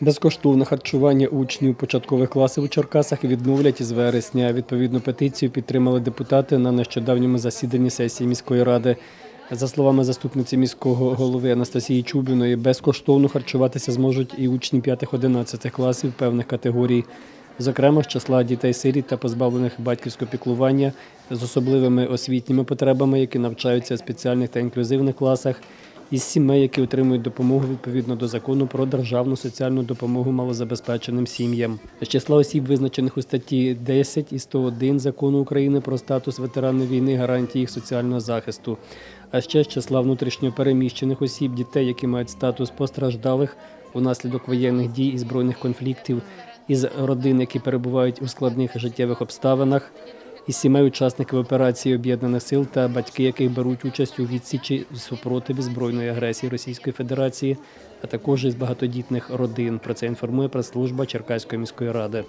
Безкоштовне харчування учнів початкових класів у Черкасах відновлять із вересня. Відповідну петицію підтримали депутати на нещодавньому засіданні сесії міської ради. За словами заступниці міського голови Анастасії Чубіної, безкоштовно харчуватися зможуть і учні 5-11 класів певних категорій, зокрема з числа дітей-сиріт та позбавлених батьківського піклування з особливими освітніми потребами, які навчаються в спеціальних та інклюзивних класах, із сімей, які отримують допомогу відповідно до закону про державну соціальну допомогу малозабезпеченим сім'ям. З числа осіб, визначених у статті 10 і 101 закону України про статус ветеранів війни, гарантії їх соціального захисту, а ще з числа внутрішньо переміщених осіб, дітей, які мають статус постраждалих унаслідок воєнних дій і збройних конфліктів, із родин, які перебувають у складних життєвих обставинах із сімей учасників операції об'єднаних сил та батьки, яких беруть участь у відсічі супротиві збройної агресії Російської Федерації, а також із багатодітних родин. Про це інформує прес-служба Черкаської міської ради.